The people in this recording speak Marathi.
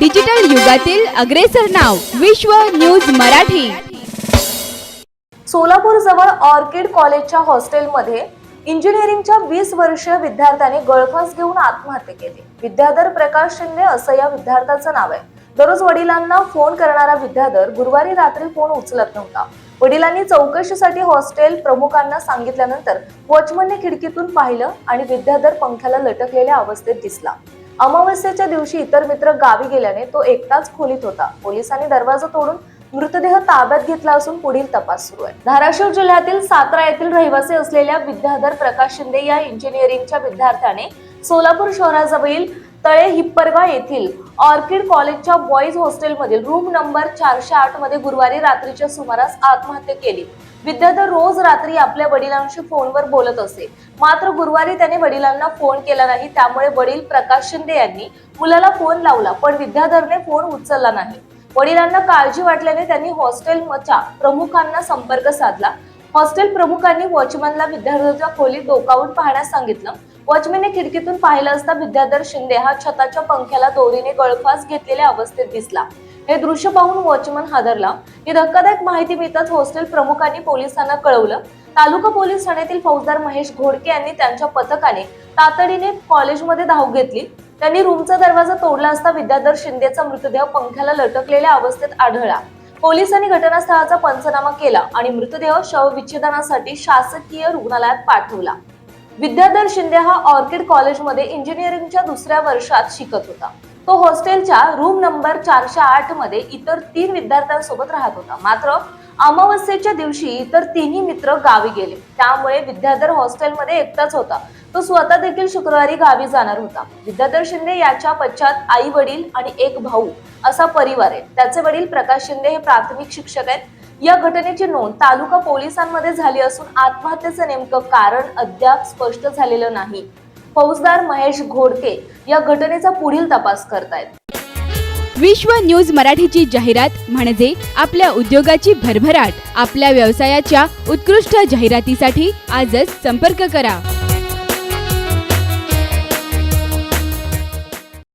डिजिटल युगातील अग्रेसर नाव विश्व न्यूज मराठी. सोलापूर जवळ ऑर्किड कॉलेजच्या हॉस्टेलमध्ये इंजिनिअरिंगच्या वीस वर्षीय विद्यार्थ्याने गळफास घेऊन आत्महत्या केली. विद्याधर प्रकाश शिंदे असं या विद्यार्थ्याचं नाव आहे. दररोज वडिलांना फोन करणारा विद्याधर गुरुवारी रात्री फोन उचलत नव्हता. वडिलांनी चौकशीसाठी हॉस्टेल प्रमुखांना सांगितल्यानंतर वॉचमनने खिडकीतून पाहिलं आणि विद्याधर पंख्याला लटकलेल्या अवस्थेत दिसला. अमावस्येच्या दिवशी इतर मित्र गावी गेल्याने तो एकटाच खोलीत होता. पोलिसांनी दरवाजा तोडून मृतदेह ताब्यात घेतला असून पुढील तपास सुरू आहे. धाराशिव जिल्ह्यातील सातारा येथील रहिवासी असलेल्या विद्याधर प्रकाश शिंदे या इंजिनिअरिंगच्या विद्यार्थ्याने सोलापूर शहराजवळील तळे हिप्परगा येथील ऑर्किड कॉलेजच्या बॉईज हॉस्टेलमधील रूम नंबर चारशे आठमध्ये गुरुवारी रात्रीच्या सुमारास आत्महत्या केली. विद्यार्थी रोज रात्री आपल्या वडिलांशी फोनवर बोलत असे. मात्र गुरुवारी त्याने वडिलांना फोन केला नाही त्यामुळे वडील प्रकाश शिंदे यांनी मुलाला फोन लावला पण विद्याधरने फोन उचलला नाही. वडिलांना काळजी वाटल्याने त्यांनी हॉस्टेलच्या प्रमुखांना संपर्क साधला. हॉस्टेल प्रमुखांनी वॉचमनला विद्यार्थ्याच्या खोलीत डोकावून पाहण्यास सांगितलं. वॉचमॅनने खिडकीतून पाहिलं असता विद्याधर शिंदे हा छताच्या पंख्याला दोरीने गळफास घेतलेल्या अवस्थेत दिसला. हे दृश्य पाहून वॉचमन हादरला. ही धक्कादायक माहिती मिळताच हॉस्टेल प्रमुखांनी पोलिसांना कळवलं. तालुका पोलीस ठाण्यातील फौजदार महेश घोडके यांनी त्यांच्या पथकाने तातडीने कॉलेजमध्ये धाव घेतली. त्यांनी रूमचा दरवाजा तोडला असता विद्याधर शिंदेचा मृतदेह पंख्याला लटकलेल्या अवस्थेत आढळला. पोलिसांनी घटनास्थळाचा पंचनामा केला आणि मृतदेह शवविच्छेदनासाठी शासकीय रुग्णालयात पाठवला. विद्याधर शिंदे हा ऑर्किड कॉलेजमध्ये इंजिनिअरिंगच्या दुसऱ्या वर्षात शिकत होता. तो हॉस्टेलच्या रूम नंबर चारशे आठमध्ये इतर तीन विद्यार्थ्यांसोबत राहत होता. मात्र अमावस्येच्या दिवशी इतर तिन्ही मित्र गावी गेले. त्यामुळे विद्याधर हॉस्टेलमध्ये एकटाच होता. तो स्वतः देखील शुक्रवारी गावी जाणार होता. विद्याधर शिंदे याच्या पश्चात आई वडील आणि एक भाऊ असा परिवार आहे. त्याचे वडील प्रकाश शिंदे हे प्राथमिक शिक्षक आहेत. या घटनेची नोंद तालुका पोलिसांमध्ये झाली असून आत्महत्येचं नेमकं कारण अद्याप स्पष्ट झालेलं नाही. फौजदार महेश घोडके या घटनेचा पुढील तपास करतायत. विश्व न्यूज मराठीची जाहिरात म्हणजे आपल्या उद्योगाची भरभराट. आपल्या व्यवसायाच्या उत्कृष्ट जाहिरातीसाठी आजच संपर्क करा.